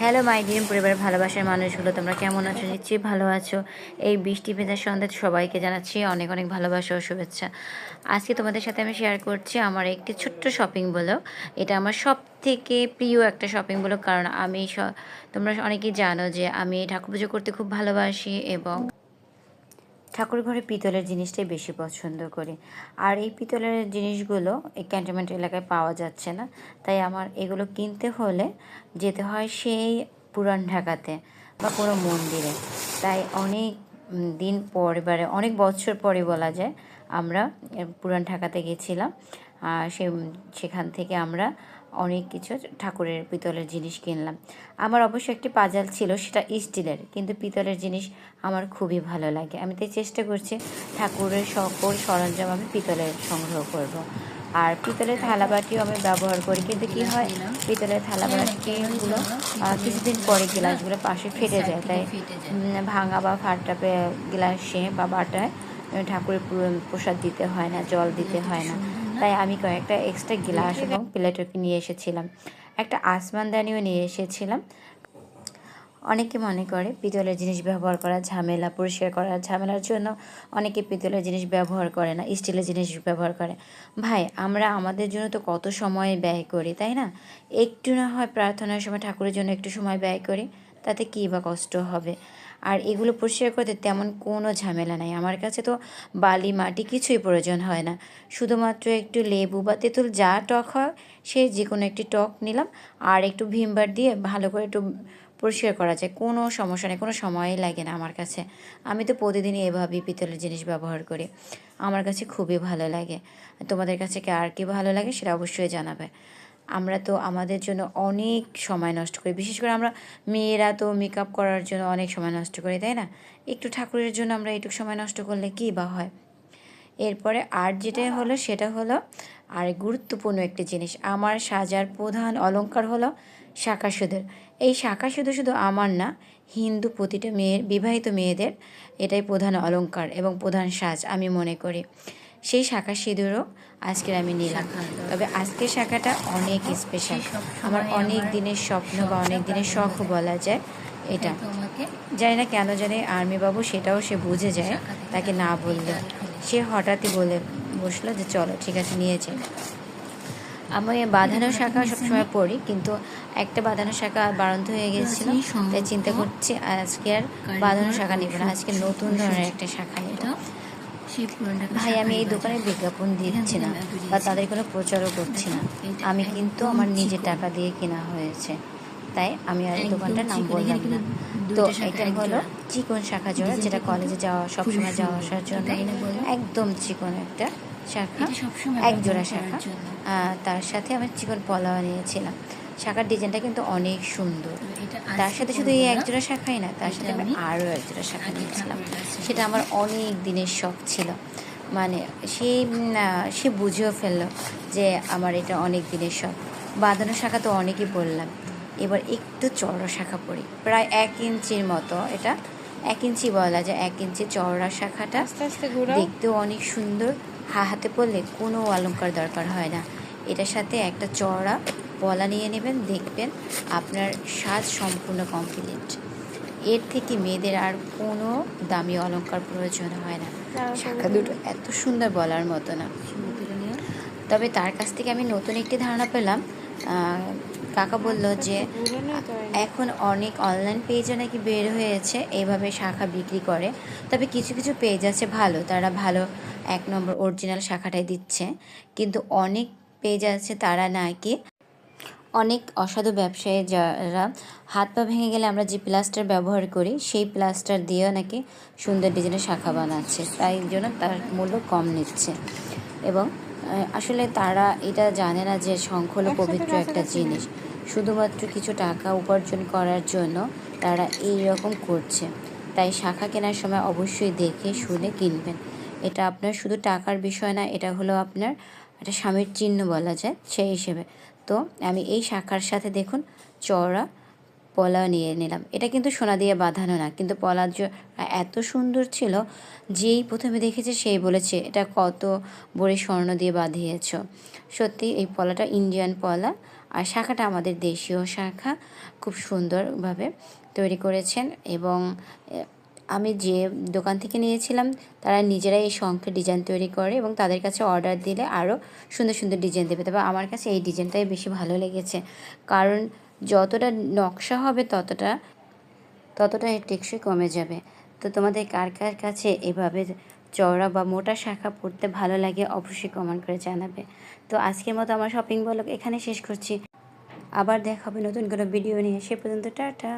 Hello, মাই ডিম পরিবারের ভালোবাসার মানুষগুলো, তোমরা কেমন আছো? নিশ্চয়ই ভালো আছো। এই বৃষ্টি ভেজার সন্ধ্যে সবাইকে জানাচ্ছি অনেক অনেক ভালোবাসা ও শুভেচ্ছা। আজকে তোমাদের সাথে আমি শেয়ার করছি আমার একটি ছোট্ট শপিং বলো। এটা আমার সব থেকে প্রিয় একটা শপিং বলো, কারণ আমি তোমরা অনেকেই জানো যে আমি ঠাকুর পুজো করতে খুব ভালোবাসি এবং ঠাকুর ঘরে পিতলের জিনিসটাই বেশি পছন্দ করি। আর এই পিতলের জিনিসগুলো এই ক্যান্টনমেন্ট এলাকায় পাওয়া যাচ্ছে না। তাই আমার এগুলো কিনতে হলে যেতে হয় সেই পুরান ঢাকাতে বা কোনো মন্দিরে। তাই অনেক দিন পরে অনেক বছর পরে বলা যায়, আমরা পুরান ঢাকাতে গেছিলাম। সে সেখান থেকে আমরা অনেক কিছু ঠাকুরের পিতলের জিনিস কিনলাম। আমার অবশ্য একটি পাজাল ছিল সেটা স্টিলের কিন্তু পিতলের জিনিস আমার খুবই ভালো লাগে। আমি তাই চেষ্টা করছি ঠাকুরের সকল সরঞ্জাম আমি পিতলের সংগ্রহ করব। আর পিতলের থালাবাটিও আমি ব্যবহার করি কিন্তু কি হয় পিতলের থালাবাটিগুলো আহ, কিছুদিন পরে গ্লাসগুলো পাশে ফেটে যায়। তাই ভাঙা বা ফাটা পে- গ্লাসে বা বাটায় ঠাকুরের প্রসাদ দিতে হয় না জল দিতে হয় না। তাই আমি কয়েকটা এক্সট্রা গ্লাস এবং প্লেটও নিয়ে এসেছিলাম। একটা আসমানদানিও নিয়ে এসেছিলাম। অনেকে মনে করে পিতলের জিনিস ব্যবহার করা ঝামেলা পরিষ্কার করার ঝামেলার জন্য অনেকে পিতলের জিনিস ব্যবহার করে না স্টিলের জিনিস ব্যবহার করে। ভাই আমরা আমাদের জন্য তো কত সময় ব্যয় করি তাই না? একটু না হয় প্রার্থনার সময় ঠাকুরের জন্য একটু সময় ব্যয় করি তাতে কী বা কষ্ট হবে? আর এগুলো পরিষ্কার করতে তেমন কোনো ঝামেলা নাই। আমার কাছে তো বালি, মাটি কিছুই প্রয়োজন হয় না। শুধুমাত্র একটু লেবু বা তেঁতুল যা টক হয়, সে যে কোনো একটি টক নিলাম আর একটু ভিমবার দিয়ে ভালো করে একটু পরিষ্কার করা যায়। কোনো সমস্যা নেই, কোনো সময়ই লাগে না আমার কাছে। আমি তো প্রতিদিনই এভাবেই পিতলের জিনিস ব্যবহার করি। আমার কাছে খুবই ভালো লাগে। তোমাদের কাছে কি আর কি ভালো লাগে সেটা অবশ্যই জানাবে। আমরা তো আমাদের জন্য অনেক সময় নষ্ট করি। বিশেষ করে আমরা মেয়েরা তো মেকআপ করার জন্য অনেক সময় নষ্ট করি, তাই না? একটু ঠাকুরের জন্য আমরা একটু সময় নষ্ট করলে কী বা হয়? এরপরে আর যেটা হলো, সেটা হলো আর গুরুত্বপূর্ণ একটি জিনিস, আমার সাজার প্রধান অলঙ্কার হলো শাঁখা সুদের। এই শাঁখা শুধু শুধু আমার না, হিন্দু প্রতিটা মেয়ের, বিবাহিত মেয়েদের এটাই প্রধান অলঙ্কার এবং প্রধান সাজ আমি মনে করি। সেই শাঁখা সিঁদুরও আজকের আমি নিলাম। তবে আজকের শাখাটা অনেক স্পেশাল আমার অনেক দিনের স্বপ্ন বা অনেক দিনের শখ বলা যায় এটা। জানি না কেন জানি আর্মি বাবু সেটাও সে বুঝে যায় তাকে না বললে। সে হঠাৎই বলে বসল যে চলো ঠিক আছে নিয়েছে আমি বাঁধানো শাখা সবসময় পড়ি কিন্তু একটা বাঁধানো শাখা বারন্ত হয়ে গেছিল তাই চিন্তা করছি আজকে আর বাঁধানো শাখা নিব না আজকে নতুন ধরনের একটা শাখা নিব। ভাই আমি এই দোকানে বিজ্ঞাপন দিচ্ছি না বা তাদের কোনো প্রচারও করছি না। আমি কিন্তু আমার নিজের টাকা দিয়ে কেনা হয়েছে। তাই আমি আর এই দোকানটার নাম বললাম না। তো এটা হলো চিকন শাখা জোড়া যেটা কলেজে যাওয়া সবসময় যাওয়া আসার জন্য একদম চিকন একটা শাখা এক জোড়া শাখা। তার সাথে আমি চিকন পলাও নিয়েছিলাম। শাখার ডিজাইনটা কিন্তু অনেক সুন্দর। তার সাথে শুধু এই একজোড়া শাখাই না তার সাথে আমি আরও একজোড়া শাখা নিয়েছিলাম। সেটা আমার অনেক দিনের শখ ছিল। মানে সে সে বুঝেও ফেলল যে আমার এটা অনেক দিনের শখ। বাঁধানো শাখা তো অনেকই বললাম। এবার একটু চড়া শাখা পড়ি প্রায় এক ইঞ্চির মতো এটা। এক ইঞ্চি বলা যায় এক ইঞ্চি চওড়া শাখাটা। দেখতেও অনেক সুন্দর। হা হাতে পড়লে কোনো অলঙ্কার দরকার হয় না। এটার সাথে একটা চওড়া পলা নিয়ে নেবেন দেখবেন আপনার সাজ সম্পূর্ণ কমপ্লিট এর থেকে মেয়েদের আর কোনো দামি অলংকার প্রয়োজন হয় না। শাখা দুটো এত সুন্দর বলার মতো না। তবে তার কাছ থেকে আমি নতুন একটি ধারণা পেলাম। কাকা বলল যে এখন অনেক অনলাইন পেজে নাকি বের হয়েছে এইভাবে শাখা বিক্রি করে। তবে কিছু কিছু পেজ আছে ভালো তারা ভালো এক নম্বর অরিজিনাল শাখাটাই দিচ্ছে। কিন্তু অনেক পেজ আছে তারা নাকি অনেক অসাধু ব্যবসায়ী যারা হাত পা ভেঙে গেলে আমরা যে প্লাস্টার ব্যবহার করি সেই প্লাস্টার দিয়েও নাকি সুন্দর ডিজাইনের শাখা বানাচ্ছে। তাই জন্য তার মূল্য কম নিচ্ছে। এবং আসলে তারা এটা জানে না যে শঙ্খ হলো পবিত্র একটা জিনিস। শুধুমাত্র কিছু টাকা উপার্জন করার জন্য তারা এই রকম করছে। তাই শাখা কেনার সময় অবশ্যই দেখে শুনে কিনবেন। এটা আপনার শুধু টাকার বিষয় না এটা হলো আপনার একটা স্বামীর চিহ্ন বলা যায় সেই হিসেবে। তো আমি এই শাখার সাথে দেখুন চওড়া পলা নিয়ে নিলাম। এটা কিন্তু সোনা দিয়ে বাঁধানো না, কিন্তু পলার এত সুন্দর ছিল, যেই প্রথমে দেখেছে সেই বলেছে, এটা কত বড়ি স্বর্ণ দিয়ে বাঁধিয়েছ? সত্যি এই পলাটা ইন্ডিয়ান পলা, আর শাখাটা আমাদের দেশীয় শাখা, খুব সুন্দরভাবে তৈরি করেছেন এবং আমি যে দোকান থেকে নিয়েছিলাম, তারা নিজেরাই এই শঙ্খের ডিজাইন তৈরি করে এবং তাদের কাছে অর্ডার দিলে আরও সুন্দর সুন্দর ডিজাইন দেবে। তবে আমার কাছে এই ডিজাইনটাই বেশি ভালো লেগেছে। কারণ যতটা নকশা হবে ততটা ততটা টেকসই কমে যাবে। তো তোমাদের কার কার কাছে এভাবে চওড়া বা মোটা শাখা পরতে ভালো লাগে অবশ্যই কমেন্ট করে জানাবে। তো আজকের মতো আমার শপিং ব্লগ এখানে শেষ করছি। আবার দেখা হবে নতুন কোনো ভিডিও নিয়ে। সে পর্যন্ত টাটা।